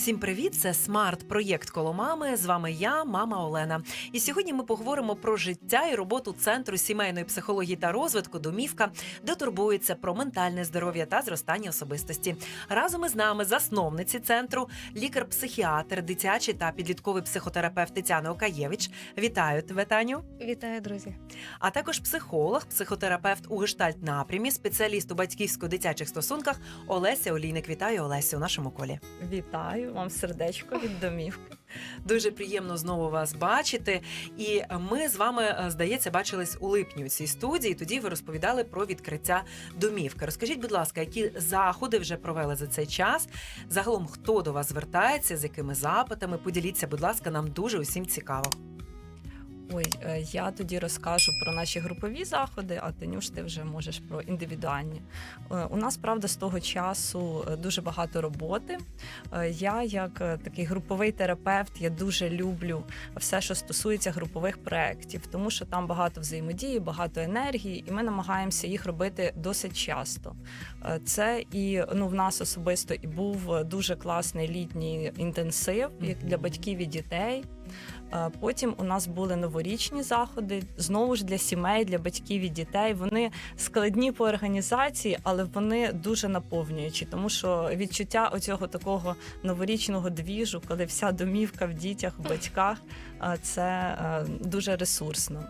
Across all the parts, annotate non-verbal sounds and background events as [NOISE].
Всім привіт! Це смарт-проєкт коло мами. З вами я, мама Олена. І сьогодні ми поговоримо про життя і роботу центру сімейної психології та розвитку домівка, де турбується про ментальне здоров'я та зростання особистості. Разом із нами засновниці центру, лікар-психіатр, дитячий та підлітковий психотерапевт Тетяна Окаєвич. Вітаю тебе, Таню. Вітаю, друзі. А також психолог, психотерапевт у гештальт напрямі, спеціаліст у батьківсько-дитячих стосунках Олеся Олійник. Вітаю Олесю у нашому колі. Вітаю вам сердечко від домівки. Дуже приємно знову вас бачити. І ми з вами, е, здається, бачились у липні у цій студії. Тоді ви розповідали про відкриття домівки. Розкажіть, будь ласка, які заходи вже провели за цей час? Загалом, хто до вас звертається, з якими запитами? Поділіться, будь ласка, нам дуже усім цікаво. Ой, е, я тоді розкажу про наші групові заходи, а Танюш, ти вже можеш про індивідуальні. Е, У нас правда з того часу е, дуже багато роботи. Я, як такий груповий терапевт, я дуже люблю все, що стосується групових проєктів, тому що там багато взаємодії, багато енергії, і ми намагаємося їх робити досить часто. Це і ну в нас особисто і був дуже класний літній інтенсив як для батьків і дітей. Е, Потім у нас були новорічні заходи, знову ж для сімей, для батьків і дітей. Вони складні по організації, але вони дуже наповнюючі, тому що відчуття оцього такого новорічного двіжу, коли вся домівка в дітях, в батьках, це е, дуже ресурсно.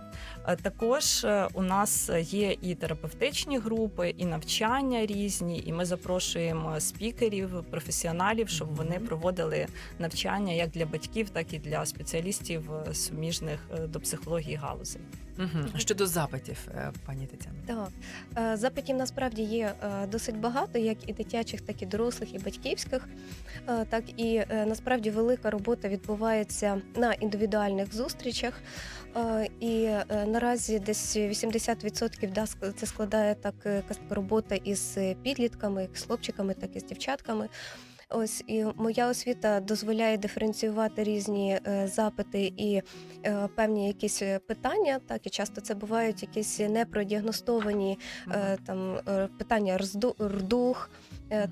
Е, Також е, у нас є і терапевтичні групи, і навчання різні, і ми запрошуємо спікерів, професіоналів, щоб вони проводили навчання як для батьків, так і для спеціалістів суміжних до психології галузей. Угу. Щодо запитів, е, пані Тетяно. Так, е, запитів насправді є е, досить багато, як і дитячих, так і дорослих, і батьківських. Так і насправді велика робота відбувається на індивідуальних зустрічах. І наразі десь 80% да, це складає так робота із підлітками, як з хлопчиками, так і з дівчатками. Ось і моя освіта дозволяє диференціювати різні е, запити і е, певні якісь е, питання. Так і часто це бувають якісь непродіагностовані е, там е, питання рду, рдух.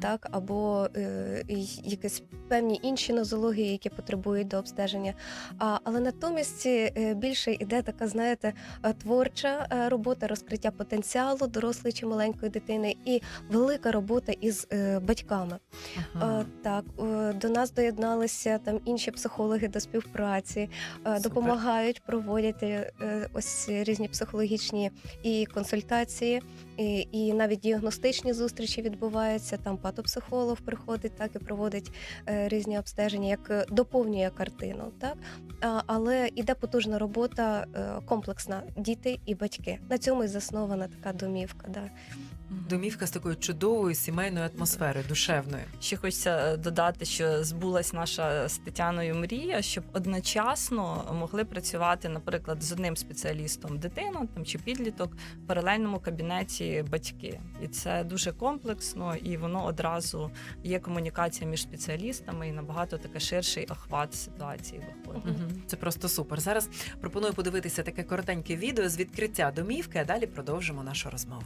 Так або е, якісь певні інші нозології, які потребують до обстеження. А, але натомість е, більше іде така, знаєте, е, творча е, робота, розкриття потенціалу дорослої чи маленької дитини, і велика робота із е, батьками. Ага. Е, Так, е, до нас доєдналися там інші психологи до співпраці, е, Супер. допомагають, проводять е, ось різні психологічні і консультації, і, і навіть діагностичні зустрічі відбуваються. Там патопсихолог приходить, так і проводить е, різні обстеження, як е, доповнює картину. Так але іде потужна робота е, комплексна діти і батьки. На цьому і заснована така домівка. Да. Домівка з такою чудовою сімейною атмосферою, душевною. Ще хочеться е, додати, що збулась наша з Тетяною мрія, щоб одночасно могли працювати, наприклад, з одним спеціалістом дитина там чи підліток в паралельному кабінеті батьки, і це дуже комплексно, і воно одразу є комунікація між спеціалістами і набагато таке ширший охват ситуації виходить. Мгм. Це просто супер. Зараз пропоную подивитися таке коротеньке відео з відкриття домівки, а далі продовжимо нашу розмову.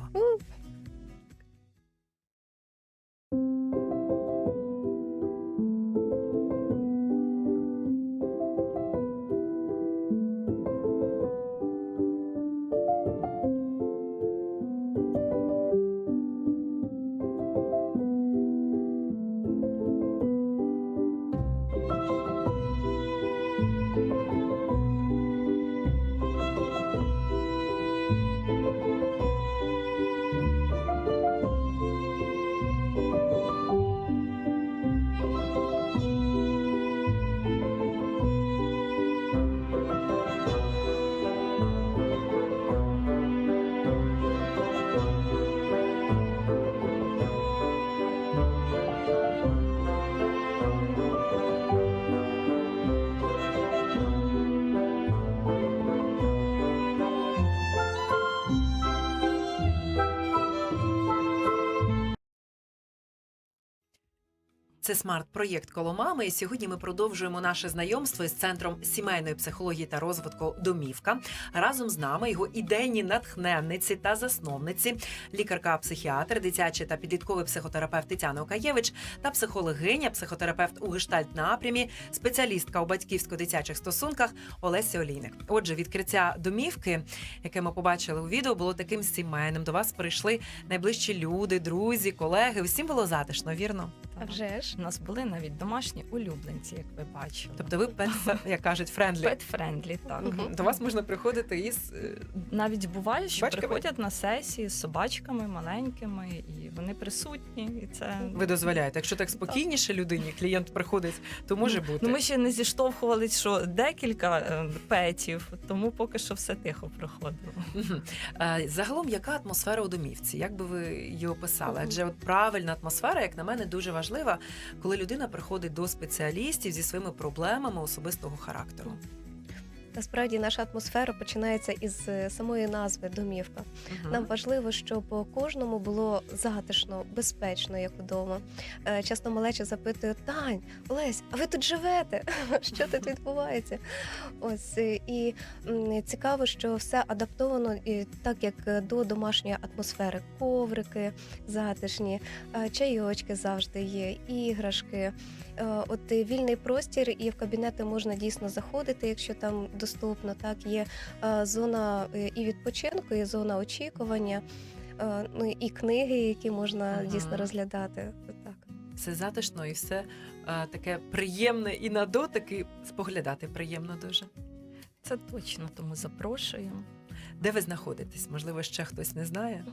Це смарт-проєкт коло мами. І сьогодні ми продовжуємо наше знайомство із центром сімейної психології та розвитку Домівка. Разом з нами його ідейні натхненниці та засновниці, лікарка-психіатр, дитячий та підлітковий психотерапевт Тетяна Окаєвич та психологиня, психотерапевт у гештальт напрямі, спеціалістка у батьківсько-дитячих стосунках Олеся Олійник. Отже, відкриття домівки, яке ми побачили у відео, було таким сімейним. До вас прийшли найближчі люди, друзі, колеги. Усім було затишно, вірно? А вже ж. У нас були навіть домашні улюбленці, як ви бачили. Тобто ви пет, [LAUGHS] як кажуть, френдлі. Pet-friendly, так. Мгм. До вас можна приходити із е, Навіть буває, що Бачками? приходять на сесії з собачками маленькими, і вони присутні. І це ви дозволяєте. Якщо так спокійніше людині, клієнт приходить, то може бути. Ну, ми ще не зіштовхувались, що декілька е, петів, тому поки що все тихо проходило. Е, Загалом, яка атмосфера у домівці? Як би ви її описали? Адже от правильна атмосфера, як на мене, дуже важлива, коли людина приходить до спеціалістів зі своїми проблемами особистого характеру. Насправді наша атмосфера починається із е, самої назви домівка. Мгм. Нам важливо, щоб кожному було затишно, безпечно, як вдома. Е, Часто малеча запитує: Тань, Олесь, а ви тут живете? [LAUGHS] Що тут відбувається? Ось е, і цікаво, що все адаптовано так, як до домашньої атмосфери. Коврики затишні, чайочки завжди є, іграшки. От вільний простір, і в кабінети можна дійсно заходити, якщо там доступно. Так є е, зона е, і відпочинку, і зона очікування, е, ну і книги, які можна ага. дійсно розглядати. Так. Все затишно і все е, таке приємне і на дотик, і споглядати приємно дуже. Це точно, тому запрошуємо. Де ви знаходитесь? Можливо, ще хтось не знає.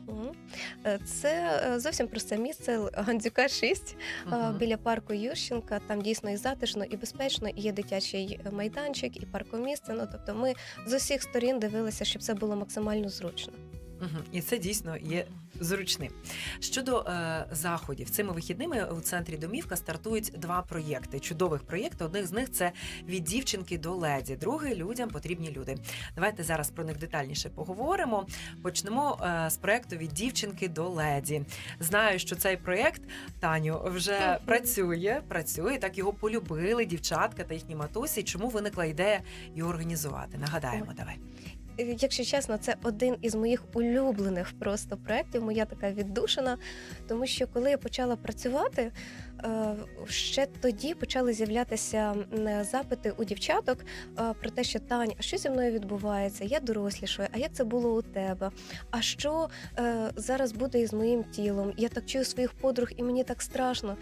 Е, Це е, зовсім просте місце Гандзюка 6 угу. Біля парку Ющенка. Там дійсно і затишно, і безпечно, і є дитячий майданчик, і паркомісце. Ну тобто, ми з усіх сторін дивилися, щоб це було максимально зручно. І це дійсно є зручним. Щодо е, заходів, цими вихідними у центрі домівка стартують два проєкти. Чудових проєкти. Одних з них це від дівчинки до леді. Другий людям потрібні люди. Давайте зараз про них детальніше поговоримо. Почнемо е, з проєкту від дівчинки до леді. Знаю, що цей проєкт Таню вже працює. Працює так його полюбили дівчатка та їхні матусі. Чому виникла ідея його організувати? Нагадаємо, Ой. давай. Якщо чесно, це один із моїх улюблених просто проєктів, моя така віддушина. Тому що коли я почала працювати, е, ще тоді почали з'являтися запити у дівчаток е, про те, що Тань, а що зі мною відбувається? Я дорослішаю, а як це було у тебе? А що е, зараз буде із моїм тілом? Я так чую своїх подруг, і мені так страшно.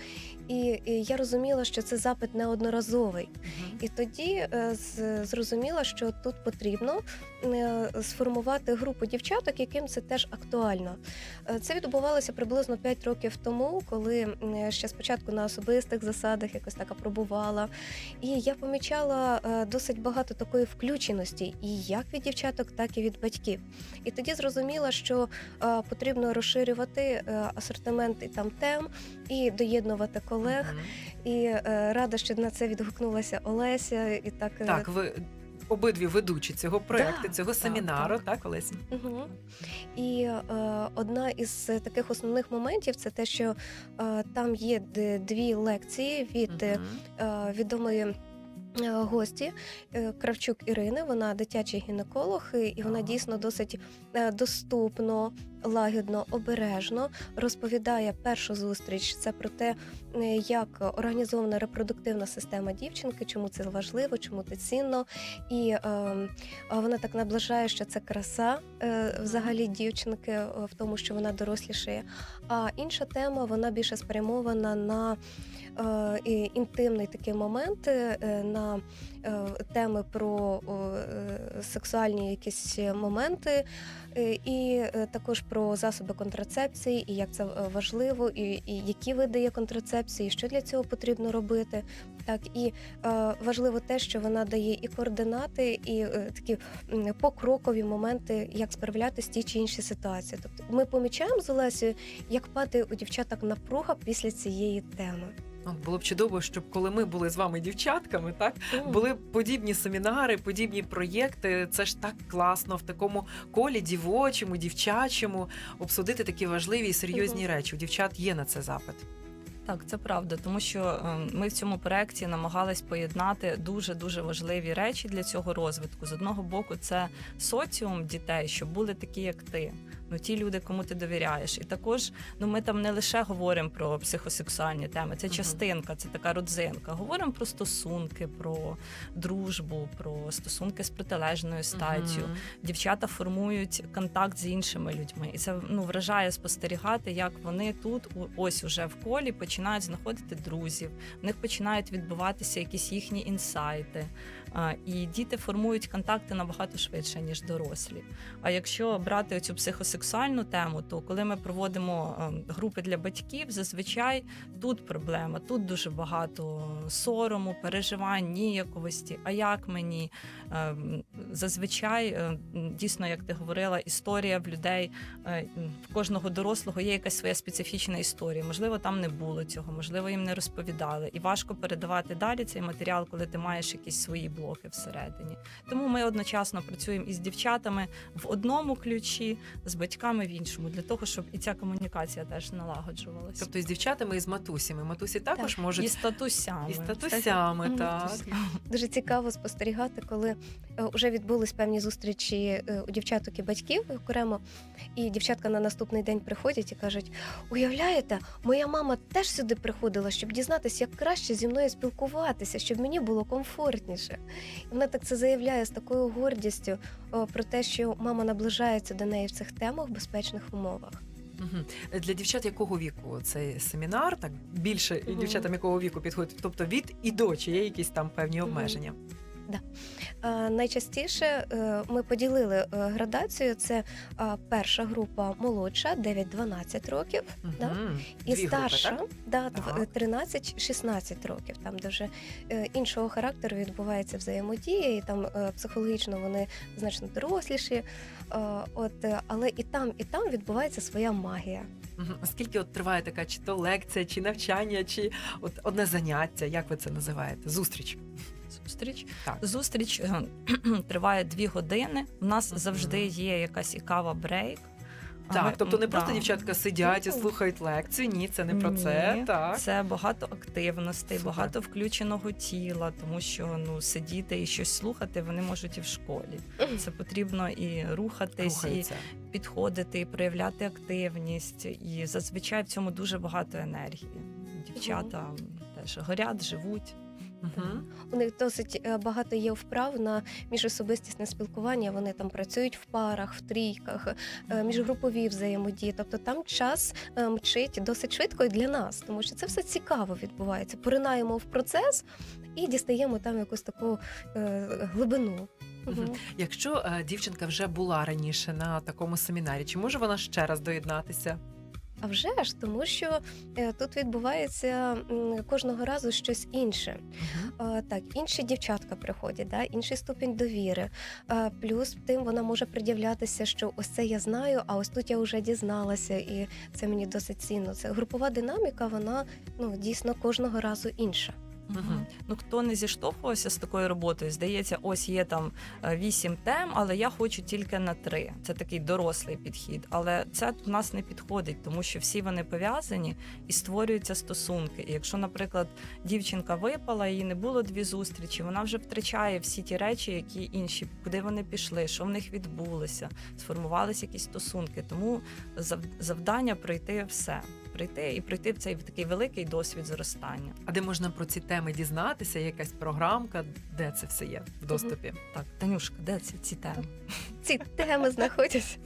І, і я розуміла, що це запит неодноразовий. Мгм. І тоді е, з- зрозуміла, що тут потрібно е, сформувати групу дівчаток, яким це теж актуально. Е, Це відбувалося приблизно 5 років тому, коли ще спочатку на особистих засадах якось так апробувала. І я помічала досить багато такої включеності, і як від дівчаток, так і від батьків. І тоді зрозуміла, що потрібно розширювати асортимент і там тем і доєднувати колег. Мгм. І е, рада, що на це відгукнулася Олеся. І так, е, Так, ви обидві ведучі цього проекту, Так, цього так, семінару, так, Олесі? Угу. І е, одна із таких основних моментів це те, що е, там є дві лекції від Мгм. е, відомої. е, Гості Кравчук Ірини, вона дитячий гінеколог, і вона дійсно досить доступно, лагідно, обережно розповідає першу зустріч. Це про те, е, як організована репродуктивна система дівчинки, чому це важливо, чому це цінно. І е, вона так наближає, що це краса е, взагалі дівчинки е, в тому, що вона дорослішає. А інша тема вона більше спрямована на е, інтимний такий момент, е, на теми про е, сексуальні якісь моменти, е, і е, також про засоби контрацепції, і як це е, важливо, і, які види є контрацепції, що для цього потрібно робити. Так і е, важливо те, що вона дає і координати, і е, такі покрокові моменти, як справлятися ті чи інші ситуації. Тобто ми помічаємо з Олесею, як падає у дівчаток напруга після цієї теми. Ну, було б чудово, щоб коли ми були з вами дівчатками, так були подібні семінари, подібні проєкти. Це ж так класно в такому колі дівочому, дівчачому обсудити такі важливі і серйозні речі. У дівчат є на це запит. Так, це правда, тому що е, ми в цьому проєкті намагались поєднати дуже дуже важливі речі для цього розвитку. З одного боку, це соціум дітей, щоб були такі, як ти. Ну, ті люди, кому ти довіряєш. І також ну, ми там не лише говоримо про психосексуальні теми, це частинка, це така родзинка. Говоримо про стосунки, про дружбу, про стосунки з протилежною статтю. Дівчата формують контакт з іншими людьми, і це ну вражає спостерігати, як вони тут, ось уже в колі, починають знаходити друзів. В них починають відбуватися якісь їхні інсайти. І діти формують контакти набагато швидше ніж дорослі. А якщо брати цю психосексуальну тему, то коли ми проводимо ем, групи для батьків, зазвичай тут проблема, тут дуже багато сорому, переживань, ніяковості. А як мені Ем, зазвичай е, дійсно, як ти говорила, історія в людей е, в кожного дорослого є якась своя специфічна історія. Можливо, там не було цього, можливо, їм не розповідали. І важко передавати далі цей матеріал, коли ти маєш якісь свої блоки всередині. Тому ми одночасно працюємо із дівчатами в одному ключі, з батьками в іншому, для того, щоб і ця комунікація теж налагоджувалася. Тобто з дівчатами, і з матусями. Матусі також можуть І з татусями. і з татусями, так. Дуже цікаво спостерігати, коли вже відбулись певні зустрічі е, у дівчаток і батьків окремо, і дівчатка на наступний день приходять і кажуть: уявляєте, моя мама теж сюди приходила, щоб дізнатися, як краще зі мною спілкуватися, щоб мені було комфортніше. І вона так це заявляє з такою гордістю про те, що мама наближається до неї в цих темах в безпечних умовах. Для дівчат якого віку цей семінар? Так більше Мгм. дівчатам якого віку підходить? Тобто від і до чи є якісь там певні обмеження? Е, Найчастіше е, ми поділили е, градацію. Це перша група молодша, 9-12 років. Да? І Дві старша, групи, да, дв- 13-16 років, там де вже е, іншого характеру відбувається взаємодія, і там психологічно вони значно доросліші. От, але і там, і там відбувається своя магія. Мгм. А Скільки от триває така чи то лекція, чи навчання, чи от одне заняття? Як ви це називаєте? Зустріч? Зустріч. Так. Зустріч е, [CLEARS THROAT] триває дві години. У нас завжди є якась і кава брейк. Так, Ми- тобто не просто да. дівчатка сидять і Ну. слухають лекцію. Ні, це не про Ні, це. Так. Це багато активностей, Супер. багато включеного тіла, тому що ну сидіти і щось слухати вони можуть і в школі. Це потрібно і рухатись, Рухаються. і підходити, і проявляти активність. І зазвичай в цьому дуже багато енергії. Дівчата теж горять, живуть. Мгм. У них досить е, багато є вправ на міжособистісне спілкування. Вони там працюють в парах, в трійках, е, міжгрупові взаємодії. Тобто там час е, мчить досить швидко і для нас, тому що це все цікаво відбувається. Поринаємо в процес і дістаємо там якусь таку глибину. Мгм. Якщо дівчинка вже була раніше на такому семінарі, чи може вона ще раз доєднатися? А вже ж тому, що е, тут відбувається кожного разу щось інше. Так, інші дівчатка приходять, да, інший ступінь довіри. Плюс тим вона може приділятися, що ось це я знаю, а ось тут я вже дізналася, і це мені досить цінно. Це групова динаміка, вона ну дійсно кожного разу інша. Мгм. Ну хто не зіштовхувався з такою роботою, здається, ось є там е, вісім тем, але я хочу тільки на три. Це такий дорослий підхід. Але це в нас не підходить, тому що всі вони пов'язані і створюються стосунки. І якщо, наприклад, дівчинка випала, їй не було дві зустрічі, вона вже втрачає всі ті речі, які інші, куди вони пішли, що в них відбулося, сформувалися якісь стосунки. Тому завдання пройти все. Прийти і пройти в цей в такий великий досвід зростання. А де можна про ці теми дізнатися? Якась програмка, де це все є в доступі? Так, Танюшка, де ці, ці теми? Ці теми знаходяться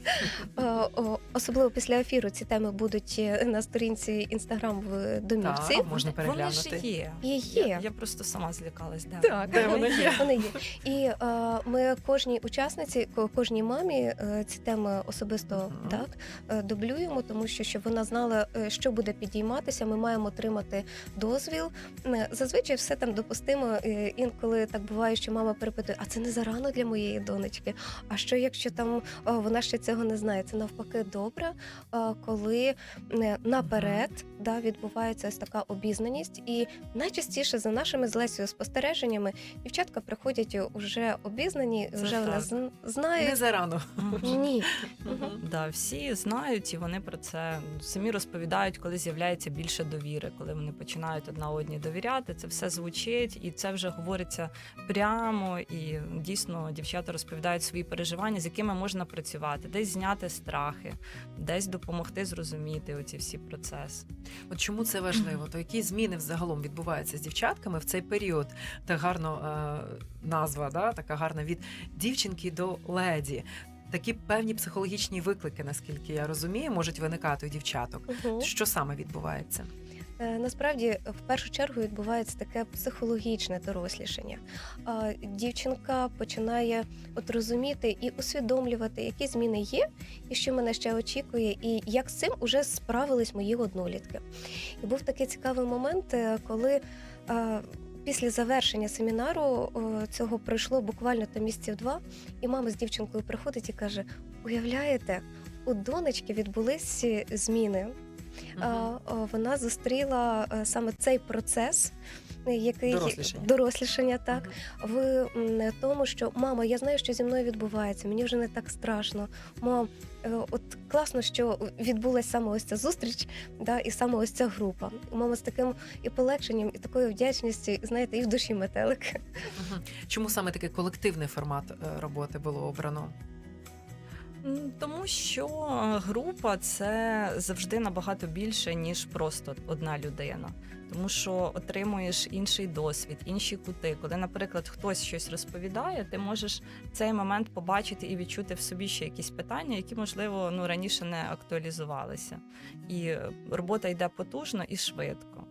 о, особливо після ефіру. Ці теми будуть е, на сторінці інстаграм в домівці. Так, можна Вони ж є. І Я, є. я просто сама злякалась. Де? Так, Де вони є? Вони є. І е, ми кожній учасниці, кожній мамі е, ці теми особисто Мгм. так е, дублюємо, тому що щоб вона знала, е, що буде підійматися, ми маємо отримати дозвіл. Е, Зазвичай все там допустимо. Е, Інколи так буває, що мама перепитує, а це не зарано для моєї донечки. А що як якщо там о, вона ще цього не знає. Це навпаки добре, е, коли е, наперед да, відбувається ось така обізнаність. І найчастіше за нашими з Лесією спостереженнями дівчатка приходять уже обізнані, Це вже вона так. Не зарано. Ні. Да, всі знають і вони про це самі розповідають, коли з'являється більше довіри, коли вони починають одна одній довіряти. Це все звучить, і це вже говориться прямо. І дійсно дівчата розповідають свої переживання, з якими можна працювати, десь зняти страхи, десь допомогти зрозуміти оці всі процеси. От чому це важливо? То які зміни взагалом відбуваються з дівчатками в цей період? Так гарно е, назва, да? така гарна від дівчинки до леді. Такі певні психологічні виклики, наскільки я розумію, можуть виникати у дівчаток. Мгм. Що саме відбувається? Е, Насправді, в першу чергу відбувається таке психологічне дорослішання. Дівчинка починає от розуміти і усвідомлювати, які зміни є, і що мене ще очікує, і як з цим уже справились мої однолітки. І був такий цікавий момент, е, коли. е, Після завершення семінару цього пройшло буквально там місяців два, і мама з дівчинкою приходить і каже: Уявляєте, у донечки відбулись зміни. Вона зустріла е, саме цей процес, який Дорослішання. дорослішання, так Мгм. в тому, що мама, я знаю, що зі мною відбувається, мені вже не так страшно. Мам, е, от класно, що відбулася саме ось ця зустріч, да, і саме ось ця група. Мама з таким і полегшенням, і такою вдячністю, знаєте, і в душі метелик. Мгм. Чому саме такий колективний формат е, роботи було обрано? Тому що група це завжди набагато більше, ніж просто одна людина. Тому що отримуєш інший досвід, інші кути. Коли, наприклад, хтось щось розповідає, ти можеш в цей момент побачити і відчути в собі ще якісь питання, які, можливо, ну раніше не актуалізувалися. І робота йде потужно і швидко.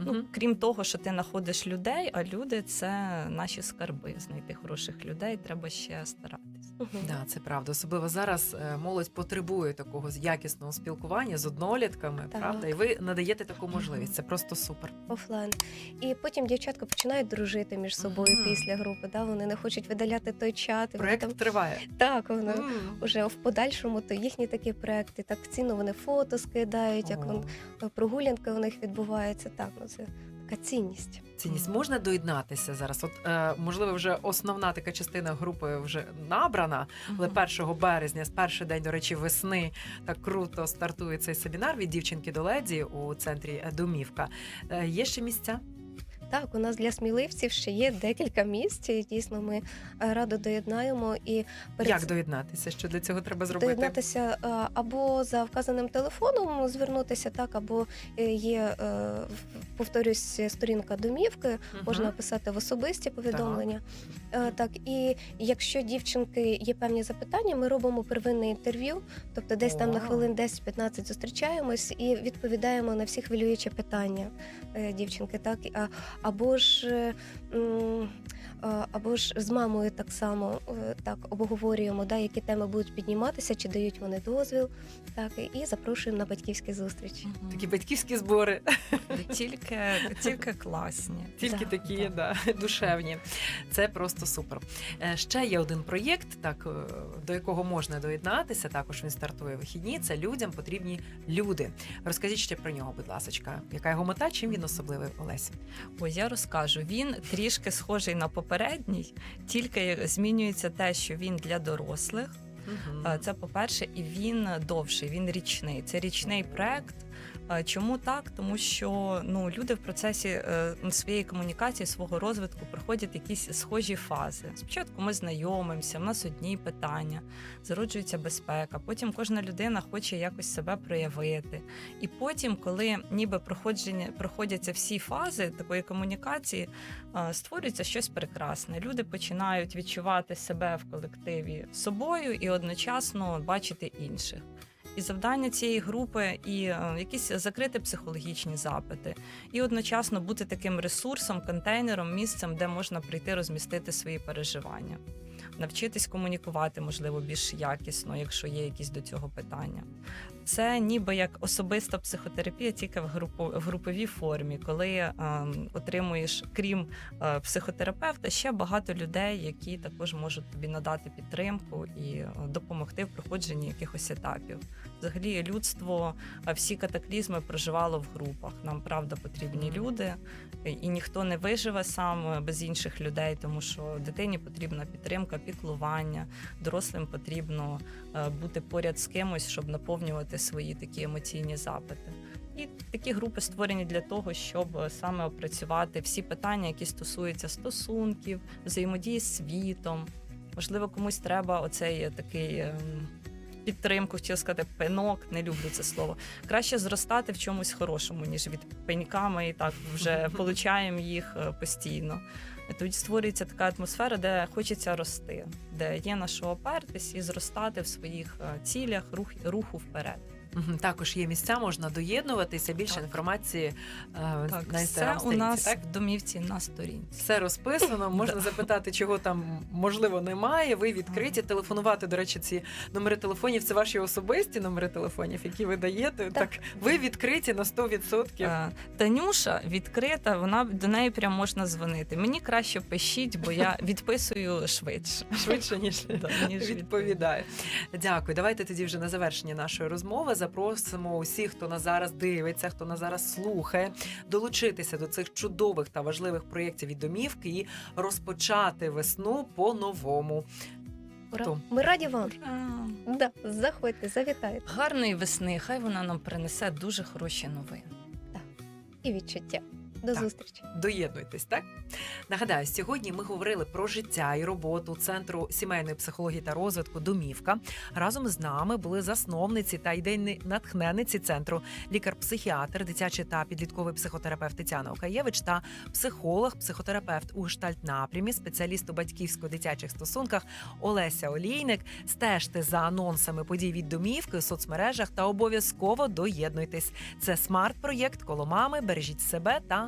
Ну, крім того, що ти знаходиш людей, а люди це наші скарби. Знайти хороших людей треба ще старатись. Да, це правда. Особливо зараз е, молодь потребує такого якісного спілкування з однолітками, Так. правда? І ви надаєте таку можливість. Це просто супер. Офлайн. І потім дівчатка починають дружити між собою Мгм. після групи. Да? Вони не хочуть видаляти той чат. Проект там триває. так, вони М. Уже в подальшому то їхні такі проекти так цінно вони фото скидають, як О, вон, прогулянки у них відбуваються. Так, ну це така цінність. Цінність можна доєднатися зараз. От е, можливо, вже основна така частина групи вже набрана, але 1 березня, з перший день, до речі, весни так круто стартує цей семінар від дівчинки до леді у центрі Домівка. Е, є ще місця? Так, у нас для сміливців ще є декілька місць. І дійсно ми е, радо доєднаємо і перед Як доєднатися? Що для цього треба зробити? доєднатися е, або за вказаним телефоном звернутися, так, або е, є, повторюсь, сторінка домівки. Мгм. можна писати в особисті повідомлення. Так. так, і якщо дівчинки є певні запитання, ми робимо первинне інтерв'ю, тобто десь там на хвилин 10-15 зустрічаємось і відповідаємо на всі хвилюючі питання дівчинки. Так, а, або ж. е, Або ж з мамою так само е, так обговорюємо, да, які теми будуть підніматися, чи дають вони дозвіл, так і запрошуємо на батьківські зустрічі. Такі батьківські збори, тільки, тільки класні. тільки Так, такі да, душевні. Це просто супер. Е, Ще є один проєкт, так до якого можна доєднатися. Також він стартує вихідні. Це людям потрібні люди. Розкажіть ще про нього, будь ласка. Яка його мета? Чим він особливий Олесь? Я розкажу. Він трішки схожий на попередній, тільки змінюється те, що він для дорослих. Е, Це по-перше, і він довший, він річний. Це річний проект. Чому так? Тому що ну люди в процесі е, своєї комунікації, свого розвитку проходять якісь схожі фази. Спочатку ми знайомимося, в нас одні питання, зароджується безпека. Потім кожна людина хоче якось себе проявити. І потім, коли ніби проходження проходяться всі фази такої комунікації, е, створюється щось прекрасне. Люди починають відчувати себе в колективі собою і одночасно бачити інших. І завдання цієї групи і е, якісь закрити психологічні запити, і одночасно бути таким ресурсом, контейнером, місцем, де можна прийти розмістити свої переживання, навчитись комунікувати, можливо, більш якісно, якщо є якісь до цього питання. Це ніби як особиста психотерапія, тільки в групу в груповій формі, коли е, отримуєш, крім е, психотерапевта, ще багато людей, які також можуть тобі надати підтримку і е, допомогти в проходженні якихось етапів. Взагалі, людство е, всі катаклізми проживало в групах. Нам правда потрібні люди, і- і ніхто не виживе сам е, без інших людей, тому що дитині потрібна підтримка, піклування, дорослим потрібно е, бути поряд з кимось, щоб наповнювати свої такі емоційні запити. І такі групи створені для того, щоб е, саме опрацювати всі питання, які стосуються стосунків, взаємодії з світом. Можливо, комусь треба оцей е, такий. ем, Підтримку, хотіла сказати, пенок, не люблю це слово. Краще зростати в чомусь хорошому, ніж від пенька. Ми і так вже [LAUGHS] получаємо їх е, постійно. Тоді створюється така атмосфера, де хочеться рости, де є на що опертись і зростати в своїх е, цілях, рух, руху вперед. Також є місця, можна доєднуватися. Більше Так. інформації е, Так, на інстаграм у нас так? в домівці на сторінці. Все розписано. [LAUGHS] Можна запитати, чого там можливо немає. Ви відкриті. Телефонувати. До речі, ці номери телефонів це ваші особисті номери телефонів, які ви даєте. Так, ви відкриті на 100%. Е, Танюша відкрита, вона до неї прям можна дзвонити. Мені краще пишіть, бо я [LAUGHS] відписую швидше. Швидше ніж [LAUGHS] ніж відповідає. Дякую. Давайте тоді вже на завершення нашої розмови запросимо усіх, хто нас зараз дивиться, хто нас зараз слухає, долучитися до цих чудових та важливих проєктів від домівки і розпочати весну по-новому. Ура. Ми раді вам. Ура. Да, заходьте, завітайте. Гарної весни, хай вона нам принесе дуже хороші новини. І відчуття. До Так. зустрічі. Доєднуйтесь, так? Нагадаю, сьогодні ми говорили про життя і роботу Центру сімейної психології та розвитку Домівка. Разом з нами були засновниці та ідейні натхненниці центру, лікар-психіатр, дитячий та підлітковий психотерапевт Тетяна Окаєвич та психолог, психотерапевт у гештальт напрямі, спеціаліст у батьківсько-дитячих стосунках Олеся Олійник. Стежте за анонсами подій від домівки у соцмережах та обов'язково доєднуйтесь. Це смарт-проєкт коло мами. Бережіть себе та